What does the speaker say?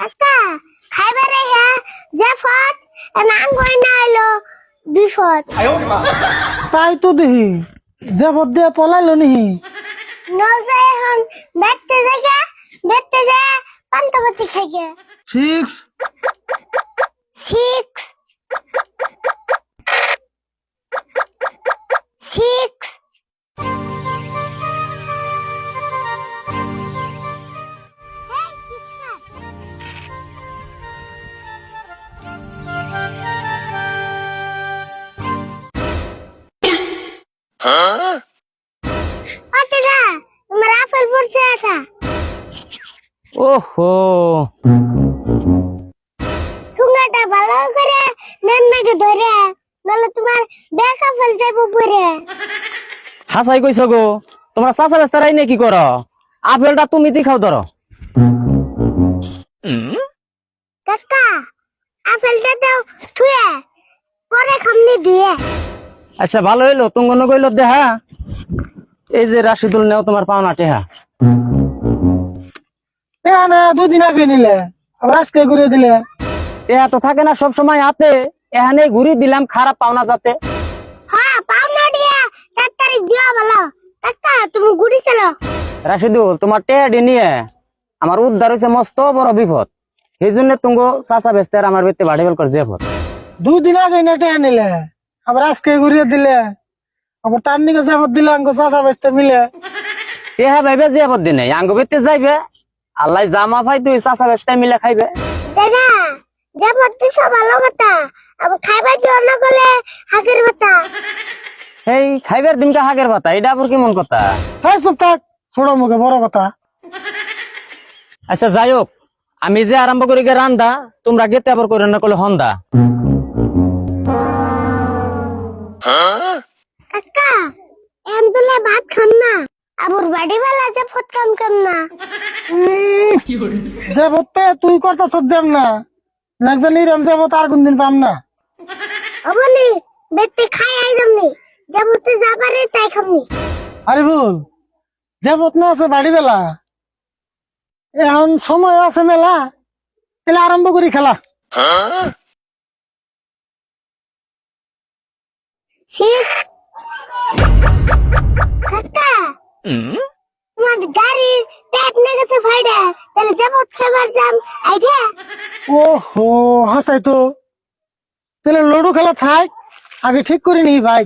কাকা খাইবারে যে জাফত নাম কই না এলো বিফত তাই তো দেহি যে বদে পলাইলো নিহি। নজে এখন বেতে জায়গা বেতে যায় পান্তপতি খাইগে। সিক্স। আচ্ছা তোমার আপেল পড়ছে এটা ওহো। ঠুঙ্গাটা ভালো করে নান্নাকে ধরে? নাহলে তোমার ব্যাক আপেল যাব পরে। হাসাই কইছ গো তোমরা চাচা বেস্তারাই নে কি কর? আপেলটা তুমি দি খাও ধরো। কাকা আপেলটা দাও থুয়ে পরে খামনি দিয়ে। আচ্ছা ভালো হইল? তুঙ্গ নগইল দেহা। এই যে রাশিদুল নেও তোমার পাওনা টেহা। না দুদিন আগে নিলে। আবার আজকে ঘুরে দিলে। টেহা তো থাকে না সব সময় হাতে। এখানে ঘুরি দিলাম খারাপ পাওনা যাতে। হ্যাঁ পাওনা দিয়া। চার তারিখ দিয়া ভালো। কাকা তুমি গুড়ি চলো। রাশিদুল তোমার টেহাডি নিয়ে আমার উদ্ধার হয়েছে মস্ত বড় বিপদ। সেই জন্য তুঙ্গ চাচা বেস্তে আর আমার বেতে বাড়ি বেল করে যে দুদিন আগে নিলে। আবার আজকে ঘুরিয়ে দিলে। আবার তার নিকে যাবত দিলে আঙ্গ চাষা বেচতে মিলে। টেহা ভাইবে যে দিনে। আঙ্গ বেতে যাইবে। আল্লাহ জামা পাই তুই চাচা বেস্তে মিলে খাইবে। দাদা যে ভর্তিস ভালো কথা। আবার খাইবার গলে এই খাইবার দিনকা হাগের পাতা। এটা আবার কেমন কথা? হ্যাঁ চুপ থাক ছোট মুখে বড় কথা। আচ্ছা যাই হোক। আমি যে আরম্ভ করি গে রান্দা তোমরা গেতে আবার করে না করলে হন্দা। কাকা এম তুলে ভাত খাম না। আবুর বাড়ি বেলা যে ফট কাম কাম না। যে বলতে তুই করতে সজ্জাম না একজন ইরম যাব তার কোন দিন পাম না। অবনি বেতে খাই আই দমনি যে বুতে যাবারে তাই খামনি। আরে বল যে বত না আছে বাড়ি বেলা এখন সময় আছে মেলা তাহলে আরম্ভ করি খেলা। সিক্স কাকা তোমার গাড়ির ট্যাপ না গেছে ফাইডা তাহলে যে বুত খাবার যাম আইডা ওহো হাসাই তো। তাহলে লুডো খেলা থাক। আগে ঠিক করে নি ভাই।